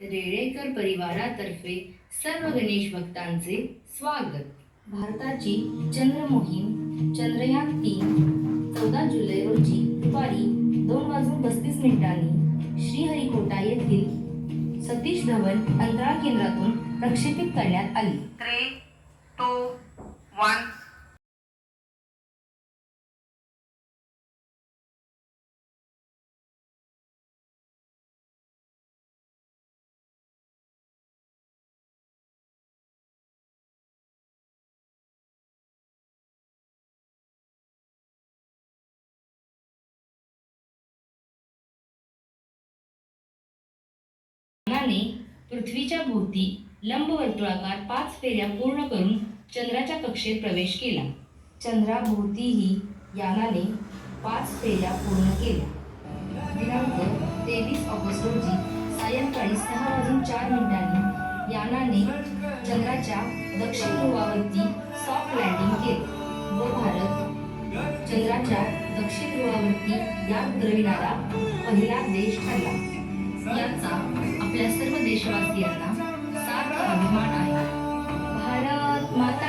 रेडेकर परिवारातर्फे सर्व गणेश भक्तांचे स्वागत. भारताची चंद्र मोहीम चंद्रयान तीन चौदा जुलै रोजी दुपारी दोन वाजून पस्तीस मिनिटांनी श्रीहरिकोटा येथील सतीश धवन अंतराळ केंद्रातून प्रक्षेपित करण्यात आली. थ्री टू वन यानाने पृथ्वीच्या भोवती लंबवर्तुळाकार पाच फेऱ्या पूर्ण करून चंद्राच्या कक्षेत प्रवेश केला. चंद्राभोवतीही यानाने पाच फेऱ्या पूर्ण केल्या. दिनांक तेवीस ऑगस्ट रोजी सायंकाळी सहा वाजून चार मिनिटांनी यानाने चंद्राच्या दक्षिण ध्रुवावरती सॉफ्ट लँडिंग केले. व भारत चंद्राच्या दक्षिण ध्रुवावरती यान उतरविणारा पहिला देश ठरला. देशवासियांना सार्थ अभिमान आहे. भारत माता